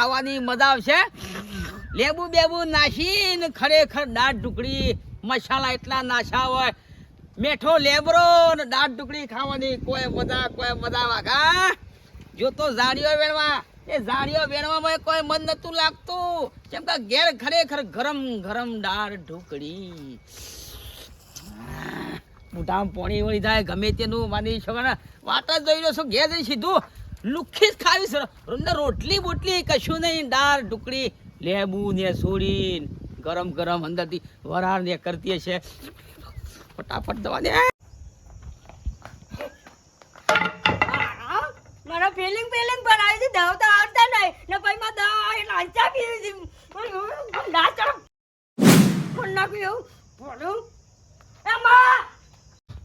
ખાવાની મજા આવશે. લેબુ બેબુ નાખીને ખરેખર દાળ ઢુકડી મસાલા એટલા નાશા હોય. મેઠો લેબરો ને દાળ ઢુકડી ખાવાની કોઈ મજા કોઈ મજા વાઘા જો તો ઝાડીઓ વેણવા. એ ઝાડીઓ વેણવામાં કોઈ મન નતું લાગતું. કેમ કે ઘેર ખરેખર ગરમ ગરમ દાળ ઢુકડી મોઢામાં પોણી વળી જાય, ગમે તેનું માની શકો ને વાત જ જોઈ લો છો, ઘેર જઈ સીધું લુખી જ ખાવી છે. અંદર રોટલી બોટલી કશું નહીં. દાળ ઢુકડી લેબુ ને સોડી ગરમ ગરમ અંદરથી વરાળ ને કરતી હશે. ફટાફટ દવા દે મારા ફિલિંગ ફિલિંગ આવી છે. દાવ તો આવતા નહીં. ને પછી માં દવા લાંચા પીવી છે. નાચા નાખ્યું બોલું એ માં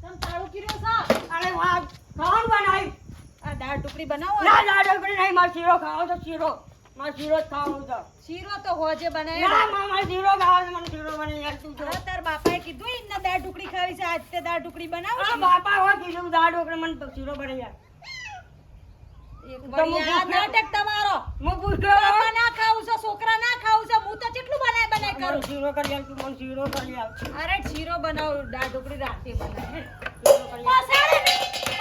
તમ તાળું કર્યો છે અરે વાહ ખાવાનું બનાવી આ દાળ ટુકડી બનાવો ના ના. ટુકડી નહીં માર શીરો ખાવો તો શીરો. માર શીરો જ છે. શીરો તો હોજે ના મા માર શીરો ખાવો મને શીરો બની યાર તું જો તાર બાપાએ કીધું ઇન્ના દાળ ટુકડી ખાવી છે આજ તે દાળ ટુકડી બનાવો આ બાપા હો કીધું દાળ ટુકડી મને તો શીરો બને યાર. એક તો નાટક તમારો. હું પૂછ્યો બાપા ના ખાવું છે છોકરા ના ખાવું છે હું તો કેટલું બનાય બનાય કરું? શીરો કરી તું મને શીરો કરી આલ. અરે શીરો બનાવ દાળ ટુકડી રાતે. પસાડે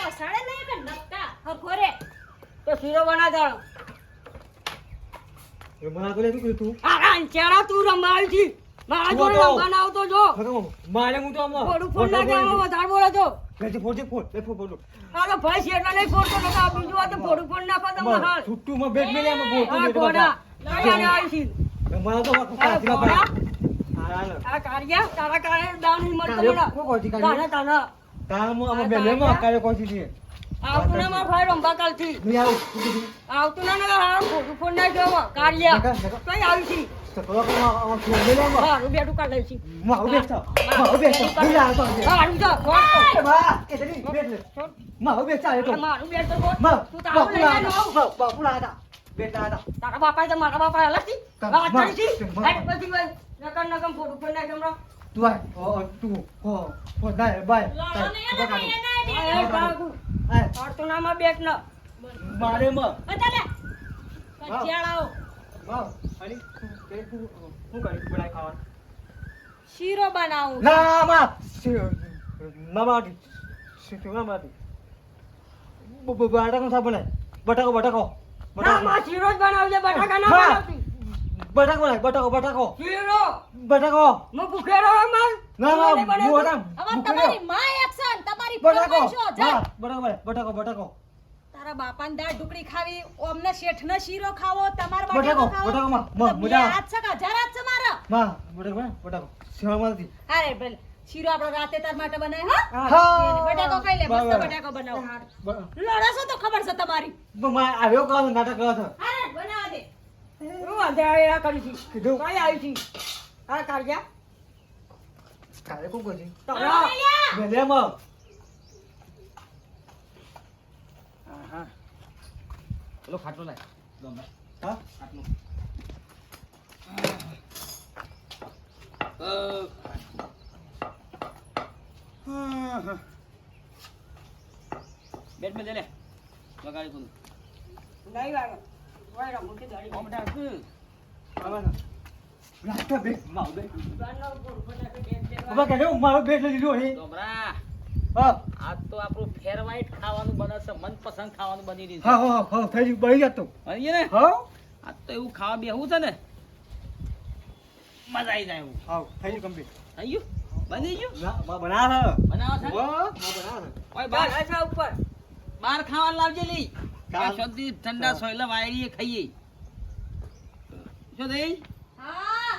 નહીં પસાડે નહીં કે નકતા હરખો રે તો શીરો બના દાળ એ મને તો લેતું કીધું તું? આ રાંચેડા તું રમાવી મારા જોડે રમવાના આવતો જો. મારે હું તો આમાં ફોડું ફોડ નાખે આમાં વધારે બોલે તો. લેજે ફોડ ફોડ લે ફોડ ફોડ. આ ભાઈ શેરડા નહીં ફોડતો નતો આ બીજું આ તો ફોડું ફોડ નાખો તો માં મહાલમાં બેટ મેલે આમાં બોલ આ ઘોડા. કાળિયાને આવી છી. મને તો આ ઘોડા. પડા હા આ કાળિયા તારા કાળે દાણ નહીં મળતો કાળિયો તારા કોણ કોણ અમે કાળિયો? બેલે માં કાલે કોઈ છે? આવતું ના મારા ભાઈ રંબા કાલથી નહીં આવું. આવતું ના નગર હારો ફોડું ફોડ નાખ્યો કાળિયા નકા, નકા. કઈ આવી છી. માં માં ભૂલ એ તરી બેટ લે. માં આવું બેસતા એ તો. મારું તો ફોડમાં તું તારું લઈ બાપુલા આનો બાપુલા હતા. બેટા હતા. તારા બાપા તો મારા બાપા અલગથી તાર વાત માં- કરી છી માં- પછી નકર નકમ ફોટો ફોડ નાખ હમણાં તું આય tu તું હો dai દાય બાય લડો નહીં એને ભાઈ એને આ એ ભાગુ નામાં બેટ ન મારે માં બતાલે કજિયાળાઓ વાવ અલી તે તું શું કરી ખાવાનું શીરો બનાવું ના માં મામા શું મામા બટાકો સા બનાય બટાકો બટાકો બટાકો માં શીરો જ બનાવજે બટાકા ના બનાવતી બટાકો બનાય બટાકો બટાકો શીરો બટાકો મો ભૂખેરો હોયમાં ના ના હું હવે તમારી માં એક્શન તમારી બટાકો બટાકો બટાકો બટાકો તારા બાપાને દાળ ઢુકડી ખાવી ઓમને શેઠનો શીરો ખાવો તમાર બટાકો, બટાકો માં, મજા. હાથ છે કે હાથ છે મારા માં બટાકો બટાકો સેવામાંથી અરે ભલે. શીરો આપણો રાતે તાર માટે બનાય હા? હા બટાકો ખાઈ લે મસ્ત. બટાકો બનાવો. બ- તો ખબર છે તમારી. માં આવ્યો કહો નાટક કરો છો અરે બનાવ દે. હું અંધારે કરી છી. કીધું. કઈ આવી છી? હા કાઢ્યા કાલે કોણ કહે છે તારા બેલેમાં હા પેલો ખાટલો લાય. હા? ખાટલો. બેટ મેં દે લે. લગાડી તું નહીં વાગે આજ તો મનપસંદ ખાવાનું બની રહ્યું થઈ ગયું બની ને એવું ખાવા બેહવું છે? ને મજા આવી જાય એવું હા થઈ ગયું કમ્પ્લીટ થઈ ગયું બની ગયું ના બનાવો છે વાહ બા બનાવે ઓય બાર ઉપર. બાર ખાવાનું લાવજે લઈ શાંતિ ઠંડા સોયલા વાયરીએ ખાઈએ. શું થઈ? હા.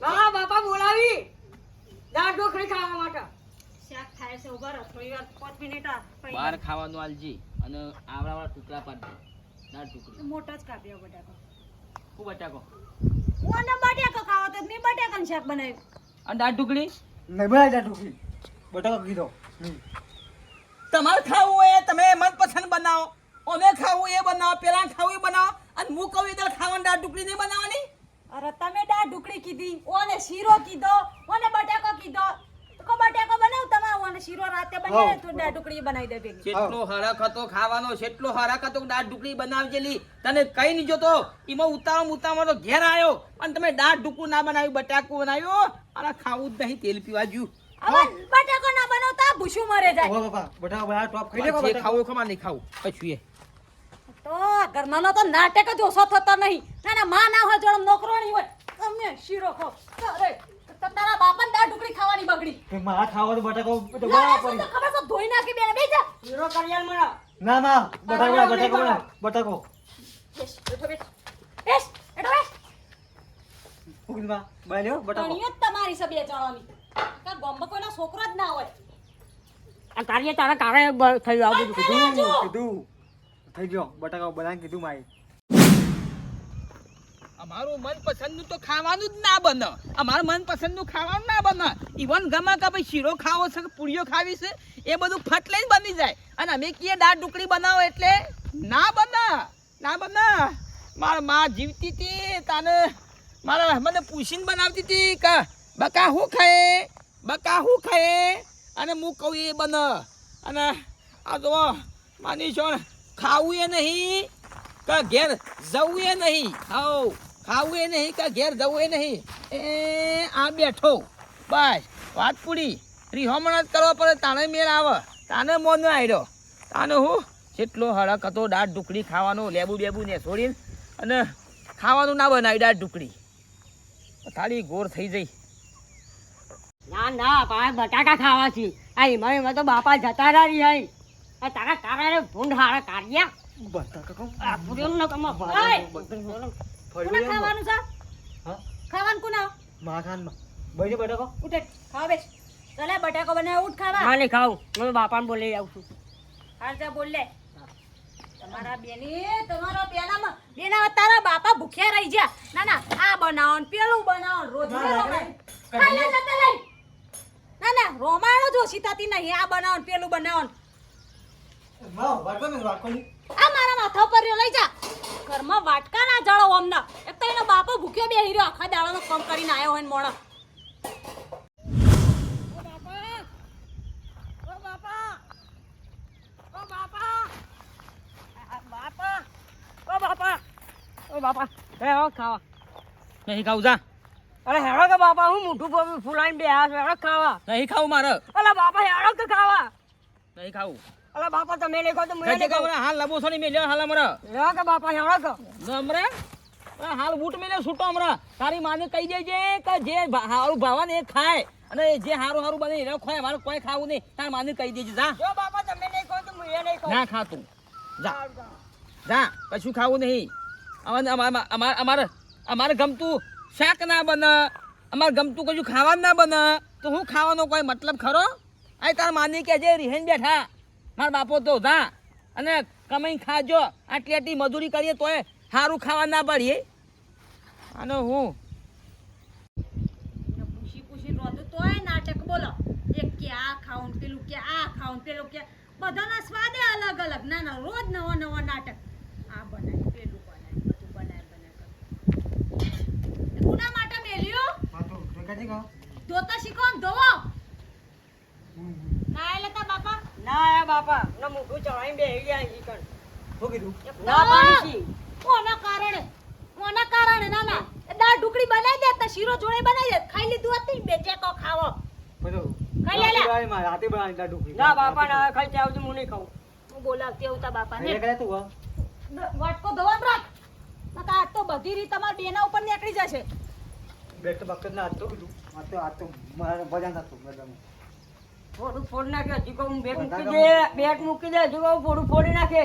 હા બાપા બોલાવી. દાળ ઢોકળી ખાવા માટે. શાક થાય છે ઊભા રહો. થોડી વાર પાંચ મિનિટ બહાર ખાવાનું આલજી અને આવડા વાળા ટુકડા પાડજે દાળ ટુકડી. મોટો જ કાપ્યો બટાકો. કુ બટાકો? ઓને બટાકો ખાવો તો મેં બટાકાનું શાક બનાવ્યું. અને દાળ ટુકડી? નહીં બનાવી દાળ ટુકડી. બટાકો કીધો. તમારે ખાવું હોય તમે મનપસંદ બનાવો. ઓને ખાવું એ બનાવો પેલા ખાવું એ બનાવો. અને હું કહું એ ખાવાની દાળ ટુકડી નહીં બનાવવાની? અરે તમે દાળ ઢુકડી કીધી ઓને શીરો કીધો ઓને બટાકો કીધો. તો કો બટાકો બનાવ તમારે ઓને શીરો રાતે બનાવે તો દાળ ઢોકળી બનાવી દે ભેગી. કેટલો હરખ હતો ખાવાનો કેટલો હરખ હતો દાળ ઢુકડી બનાવજેલી. તને કઈ નહીં જોતો એમાં ઉતાવળ ઉતાવળ તો ઘેર આવ્યો અને તમે દાળ ઢુકું ના બનાવ્યું બટાકું બનાવ્યો અને ખાવું જ નહીં તેલ પીવા જ્યું. બટાકો ના બનાવતા ભૂસું મરે જાય. બટાકા બટાકા. ટોપ ખાઈ લે ખાવું ખમા નહીં ખાવું. પછી એ. તો ઘરમાંનો તો નાટક જ ઓછો થતો નહીં. ના ના માં ના હોય જોડે નોકરાણી હોય. તમે શીરો ખાઓ અરે તો તારા બાપાને દાળ ઢોકળી ખાવાની બગડી. કે ખાવા તો બટાકો તો તો ખબર છે? ધોઈ નાખી બેને. જા. શીરો કરિયાલ મળો ના ના બટાકો બટાકો બટાકો. બેસ બેઠો બેસ બેસ બેઠો બેસ. બા? બાય લ્યો, બટાકો. ઘણીઓ તમારી સબે બે કા તાર કોઈનો છોકરો જ ના હોય. આ તારીએ તારા કારણે થઈ થયું આ બધું કીધું. કીધું કીધું. થઈ ગયો. બટાકા બધાને કીધું મારી અમારું મનપસંદનું તો ખાવાનું જ ના બને. અમારું મનપસંદનું ખાવાનું ના બને. ઈવન ગમે કે ભાઈ શીરો ખાવો છે પૂરીઓ ખાવી છે એ બધું ફટ લઈને બની જાય. અને અમે કીએ દાળ ઢુકડી બનાવો એટલે ના બને. ના બને. મારા માં જીવતી હતી તાને મારા મને પૂછીને બનાવતી હતી કે બકા હું ખાય? બકા હું ખાય? અને હું કહું એ બને. અને આ જો માની છો ને, ખાવું એ નહીં કે ઘેર જવું નહીં. ખાવ ખાવું નહીં કે ઘેર જવું નહીં. એ, આ બેઠો. બસ. વાત પૂરી. રીહોમણ જ કરવા પડે, તાણે મેળ આવે. તાને મોન આવ્યો તાને હું? જેટલો હળક હતો, દાળ ઢુકડી ખાવાનો, લેબુ બેબુ ને છોડીને અને ખાવાનું ના બનાવી, દાળ ઢુકડી થાળી ગોર થઈ જઈ. ના ના બટાકા ખાવા છે આ એમાં એમાં તો બાપા જતા રહ્યા રહી આ તારા કારણે ભૂંડ હારા કાર્યા આ પૂર્યો ન કમો કોને ખાવાનું છે? હા? ખાવાનું કોના? મારા ખાનમાં. બાય લ્યો બટાકો? ઉઠે ખાવા બેસ. ચાલે બટાકો બનાવ ઉઠ ખાવા. હા નહીં ખાવું હું બાપાને બોલી આવું છું. હાલ જા બોલ લે. તમારા બેની તમારા બેનામાં બેના તારા બાપા ભૂખ્યા રહી ગયા. ના ના આ બનાવો ને પેલું બનાવો રોજ બનાવો ના, ખાઈ લે લઈ. ના ના રોમાણો જો થતી નહીં. આ બનાવો ને પેલું બનાવો ને. ના વાટકો ને વાટકો ની. આ મારા માથા ઉપર રહ્યો લઈ જા. ઘરમાં વાટકા ના જળો અમના. એક તો એનો બાપો ભૂખ્યો બેહી રહ્યો આખા દાડાનો કામ કરીને આવ્યો હોય ને બાપા. ઓ બાપા. ઓ બાપા. હે હો ખાવા. નહીં ખાવું જા. અરે હેડો કે બાપા હું મોઢું ફૂલાઈને બે હાથ હેડો ખાવા. નહીં ખાવું મારે. અલા બાપા હેડો કે ખાવા. નહીં ખાવું. અલા બાપા તમે નહીં ખાવ તો મને કઈ નહીં હાલ લબો સોની મેલ્યો હાલ હમણાં હેડો કે બાપા હેડો કો. નમરે હાલ બૂટ મેલ્યો છૂટો હમણાં તારી માને કહી દેજે કે જે હારું ભાવે ને એ ખાય. અને જે હારું હારું બને એ ખાય મારું કોઈ ખાવું નહીં. તાર માને કહી દેજે જા. જો બાપા તમે નહીં તો મુએ નહીં ના ખાતું. જા. જા. કશું ખાવું નહીં. અમારે અમારે અમારે અમારે અમારે ગમતું શાક ના બને. અમારે ગમતું કશું ખાવા ના બને. તો હું ખાવાનો કોઈ મતલબ ખરો? આ તાર માની કે જે રિહેન બેઠા. મારા બાપો તો જા. અને કમાઈ ખાજો. આટલી આટલી મજૂરી કરીએ તોય સારું ખાવા ના પડીએ. અને હું? પૂછી પૂછી રોતું તોય નાટક બોલો. એક કે આ ખાવું પેલું કે આ ખાવું પેલું કે બધાના સ્વાદે અલગ અલગ. ના ના રોજ નવો નવો નાટક. આ બનાય પેલું બનાય બધું બનાય બનાય. કુના માટે મેલ્યો? તો ધોતા શીખો ધોવો. ના એ બાપા ના મોઢું ચડાઈને બેહી ગયા અહીં કણ. શું કીધું ના પાડી છી. કારણે ઓના કારણે ના ના દાળ ઢુકડી બનાવી દે તો શીરો જોડે બનાવી દે ખાઈ લીધું હતું બે ચેકો ખાવો ખાઈ લે, લે. રાતે બનાવી બનાવી દાળ ઢોકળી. ના બાપા ના ખાઈ ત્યાં હું નહીં ખાઉં હું બોલાવતી આવું તા બાપાને ખાઈ લે તું વાટકો ધોવાનું રાખ નકર આજ તો બધી રીત તમારા બેના ઉપર નીકળી જશે બેટ ના તો કીધું. તો તો મારે. ફોડી નાખે. મૂકી દે મૂકી દે ફોડી નાખે.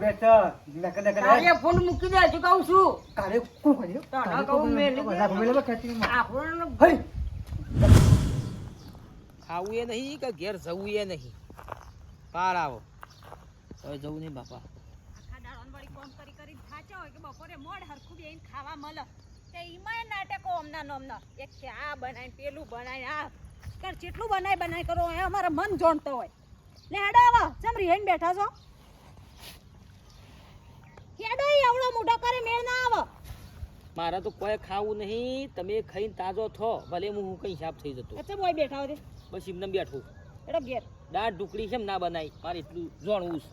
બેટ ફોન મૂકી દે કર્યું? તારા કહું હઈ! ખાવું એ નહીં કે ઘેર જવું એ નહીં? પાર આવો. હવે જવું નહીં બાપા. આખા દાડોને વળી કોમ કરી કરી થાચા હોય કે બપોરે મોડ હરખું બેહીને ખાવા મળે. તે ઈમાંય નાટકો અમના નોમના એક કે આ બનાય પેલું બનાય આ કર જેટલું બનાય બનાય કરો એ અમારા મન જોણતો હોય. લે હેડો આવો ચમ રીહેન બેઠા છો. હેડો એ આવડો મોઢો કરે મેળ ના આવો. મારે તો કોઈ ખાવું નહીં તમે ખાઈને તાજો થો ભલે હું હું કઈ હિસાબ થઈ જતો. અચ્છા બોય બેઠા હોય બસ એમને બેઠું. હેડો ઘેર. દાળ ઢુકડી કેમ ના બનાવી મારે એટલું જોણવું છે.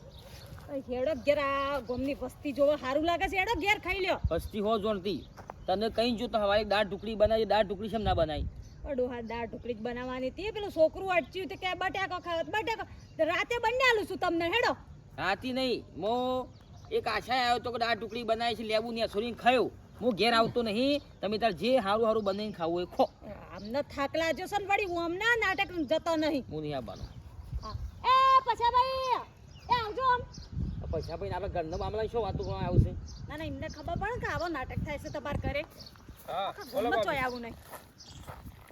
હેડો ઘેર આ ગોમની વસ્તી જોવા સારું લાગે છે. હેડો ઘેર ખાઈ લ્યો. હસ્તી હો જોણતી. તને કઈ જો તો હવારે દાળ ઢુકડી બનાવી દાળ ઢુકડી કેમ ના બનાવી અડો હા દાળ ઢોકળી બનાવવાની હતી. પેલું છોકરું અટચ્યું કે બટાકો ખાવ બટાકો. રાતે બંને આલું છું તમને હેડો. રાતી નહીં મો એક આશા આવ્યો તો કે દાળ ઢોકળી બનાવી છે લેવું ને છોરીને ખાયો. હું ઘેર આવતો નહીં તમે તાર જે હારું હારું બનાવીને ખાવું એ ખો. આમને થાકલા જો સન વળી હું હમણાં નાટક જતો નહીં. હું નહીં આવવાનો. હા. એ પછા ભાઈ એ આવજો આમ. પૈસા ભાઈ આપણે ઘરના મામલા શું વાતો કરવા આવશે ના ના એમને ખબર પડે ને કે આવો નાટક થાય છે તમારે ઘરે. હા બોલો આવું નહીં.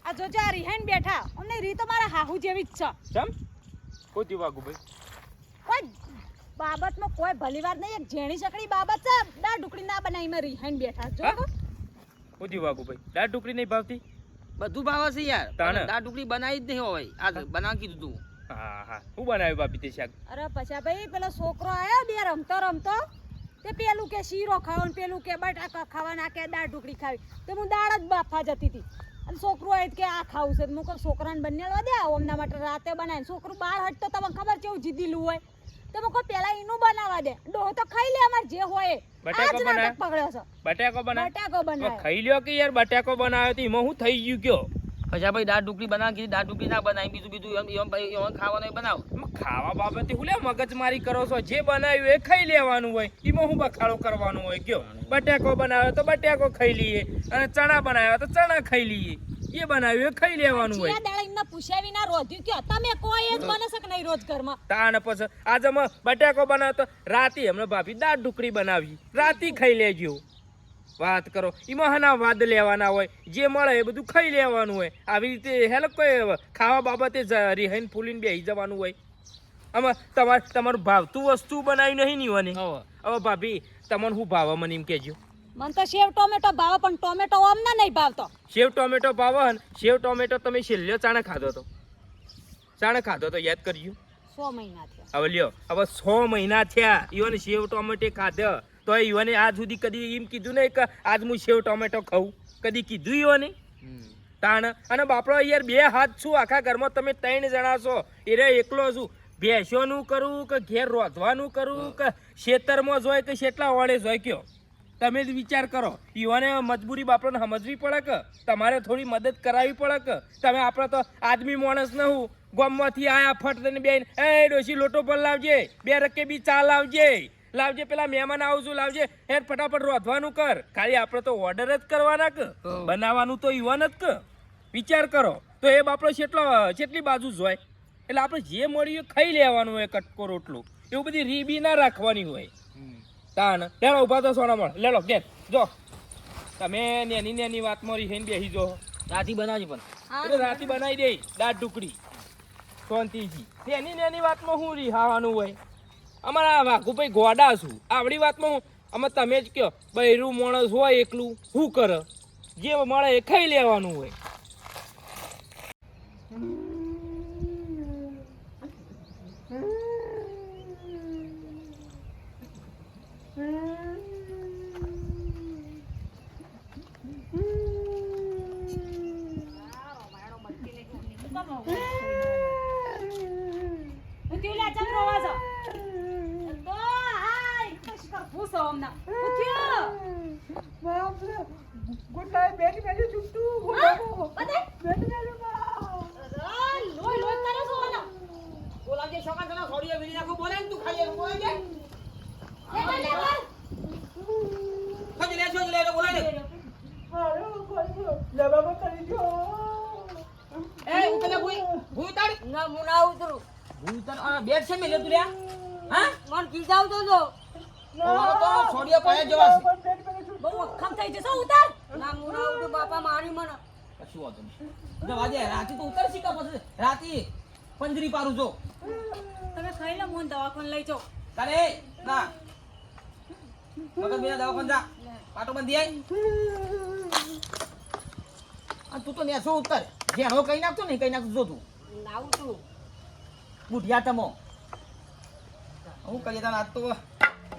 આ જોજો આ રિહાઈન બેઠા. અમને રી તો મારા હાહુ જેવી જ છે. ચમ? કોતી વાગુ ભાઈ? કોઈ બાબતમાં કોઈ ભલીવાર નહીં. એક ઝેણી ચકડી બાબત છે. દાળ ઢુકડી ના બનાવી મેં રિહાઈન બેઠા. જો કોઈ દીવા વાગુ ભાઈ? દાળ ઢોકળી નહીં ભાવતી? બધું ભાવે છે યાર. દાળ ઢોકળી બનાવી જ નહીં હોય. આ બનાવી કીધું તું. હા હા. હું બનાવ્યું બાપી તે શાક? અરે પછી ભાઈ પેલો છોકરો આયો બે રમતો રમતો. તે પેલું કે શીરો ખાવાનું પેલું કે બટાકા ખાવાના કે દાળ ઢોકળી ખાવી. તો હું દાળ જ બાફા જતી હતી. અને છોકરું આવ્યું કે આ ખાવું છે. હું કહું છોકરાને બંને દે આવો એમના માટે રાતે બનાવીને. છોકરું બહાર હટતો તમને ખબર છે એવું જીદીલું હોય. તો હું કહું પેલા એનું બનાવવા દે. ડોહો તો ખાઈ લે અમારે જે હોય. બટાકો જ પકડ્યો છે. બટાકો બનાવ? બટાકો ખાઈ લ્યો કે યાર બટાકો બનાવ્યો તો એમાં હું થઈ ગયું કયો? પછી ભાઈ દાળ ઢોકળી બનાવી કીધી દાળ ઢોકળી ના બનાવી બીજું બીજું એમ એમ ભાઈ એમ ખાવાનું એ બનાવ. ખાવા બાબતે હું લે મગજમારી કરો છો જે બનાવ્યું એ ખાઈ લેવાનું હોય. એમાં હું બખાડો કરવાનું હોય કયો બટાકો બનાવ્યો તો બટાકો ખાઈ લઈએ. અને ચણા બનાવ્યા તો ચણા ખાઈ લઈએ. એ બનાવ્યું એ ખાઈ લેવાનું હોય. એમને પૂછ્યા વિના રોધ્યું કયો? તમે કોઈ જ બને છે કે નહીં રોજ ઘરમાં? તાણ પછી આજે અમે બટાકો બનાવ્યો તો રાતે હમણાં ભાભી દાળ ઢુકડી બનાવી. રાતે ખાઈ લેજો. વાત કરો. એમાં હના વાદ લેવાના હોય જે મળે એ બધું ખાઈ લેવાનું હોય. આવી રીતે હેલો કોઈ ખાવા બાબતે રિહાઈને ફૂલીને બેસી જવાનું હોય. આમાં તમારે તમારું ભાવતું વસ્તુ બનાવી નહીં ની હોની હવે. હવે ભાભી તમને શું ભાવે મને એમ કહેજો. મને તો સેવ ટોમેટો ભાવે પણ ટોમેટો અમને નહીં ભાવતો. સેવ ટોમેટો ભાવે ને સેવ ટોમેટો તમે છેલ્લો ચાણે ખાધો તો. ચાણે ખાધો તો યાદ કરજો. સો મહિના થયા. હવે લ્યો હવે સો મહિના થયા ઈવન સેવ ટોમેટો ખાધો. તો યુવાને આજ સુધી કદી એમ કીધું નહીં કે આજ હું સેવ ટોમેટો ખાઉં. કદી કીધું યુવાને તાણ. અને બાપડો યાર બે હાથ છું આખા ઘરમાં તમે ત્રણ જણા છો. એ રે એકલો છું. ભેંસોનું કરું કે ઘેર રોધવાનું કરું કે ખેતરમાં જોય કે કેટલા વાળે જોય કયો? તમે જ વિચાર કરો. યુવાને મજબૂરી બાપડોને સમજવી પડે કે? તમારે થોડી મદદ કરાવવી પડે કે? તમે આપણે તો આદમી માણસ ન હું. ગોમમાંથી આયા ફટ દઈને બેન એ ડોસી લોટો પર લાવજે. બે રકે બી ચા લાવજે. લાવજે પેલા મહેમાન આવજો લાવજે. હેર ફટાફટ રોધવાનું કર. ખાલી આપણે તો ઓર્ડર જ કરવાના કે. બનાવવાનું તો યુવાન જ કે. વિચાર કરો. તો એ બાપડો કેટલો કેટલી બાજુ જોય એટલે આપણે જે મળ્યું એ ખાઈ લેવાનું હોય કટકો રોટલું. એવું બધી રીબી ના રાખવાની હોય. તાણ. લેડો ઊભા તો સોના મળ લેડો ગેટ જો. તમે નેની નેની વાતમાં હેન બેસી જો. રાતી બનાવજે પણ. એટલે રાતે બનાવી દે. દાળ ઢુકડી શાંતિથી નેની નેની વાતમાં હું રીહાવાનું હોય? અમારા વાઘુભાઈ ગોડા છું. આવડી વાતમાં અમે તમે જ કહો, બૈરું માણસ હોય એકલું, શું કરે? જે મળે એ ખાઈ લેવાનું હોય ઉઠ્યું લે ચમ રોવા છો તો હાય તો શિકાર ભૂસો હમણાં ઉઠ્યો અરે, લોહી લોહી કરે છો ઓલા. બોલાવજે છોકરા તને સોડીએ વીણી નાખું બોલે ને તું ખાઈ લે બોલાવજે લે, લે, લે, લે. ખોજ લે ખોજ લે બોલાય ને એ ઉતરે ભૂઈ ભૂઈ તાર ના હું ના ઉતરું ભૂઈ તાર આ બેટ છે મેલે તું લ્યા હા? મને કીધાવ તો જો. તો સોડીએ પાયા જવા બહુ અખમ થઈ જશે ઉતાર. ના હું ના બાપા મારી મને. કશું વાંધો નહીં. જવા દે રાતે તો ઉતર શીખા પછી. રાતે પંજરી પારું જો. તમે ખાઈ લો મોન દવાખાને લઈ જાઓ તારે ના બીના દવાખાને જા. પાટો બંધી આય આ તું તો નેસો ઉતર. જેણો કઈ નાખતો ને કઈ નાખતો જો તું. ના ઉતરું બુઢિયા તમો. હું કરીએ તો આજ તો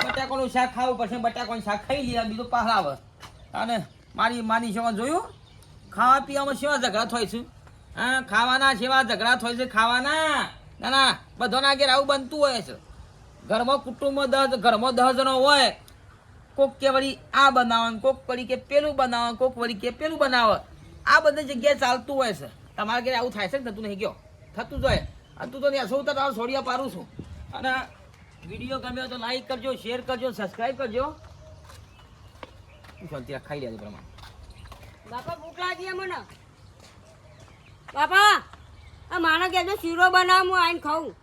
બટાકાનું શાક ખાવું પડશે બટાકોનું શાક ખાઈ લીધા બીજું પહેલા આવે. અને મારી માની સેવા જોયું? ખાવા પીવામાં સેવા ઝઘડા થાય હા, ખાવાના સેવા ઝઘડા થાય છે, ખાવાના. ના ના, બધાના ઘેર આવું બનતું હોય છે. ઘરમાં કુટુંબમાં દસ, ઘરમાં દસ જણો હોય, કોક કે વળી આ બનાવે કોક વળી કે પેલું બનાવે કોક વળી કે પેલું બનાવે. આ બધી જગ્યાએ ચાલતું હોય છે. તમારા ઘરે આવું થાય છે ને થતું નહીં? ગયો થતું જ હોય. અને તું તો ત્યાં સૌ તો છોડિયા પારું છું. અને વીડિયો ગમ્યો તો લાઈક કરજો શેર કરજો સબસ્ક્રાઈબ કરજો. શાંતિ ખાઈ લેજો પ્રમાણે. બાપા, ભૂખ લાગી મને. બાપા, આ માણસ ઘેર શીરો બનાવ, હું આવીને ખાઉં.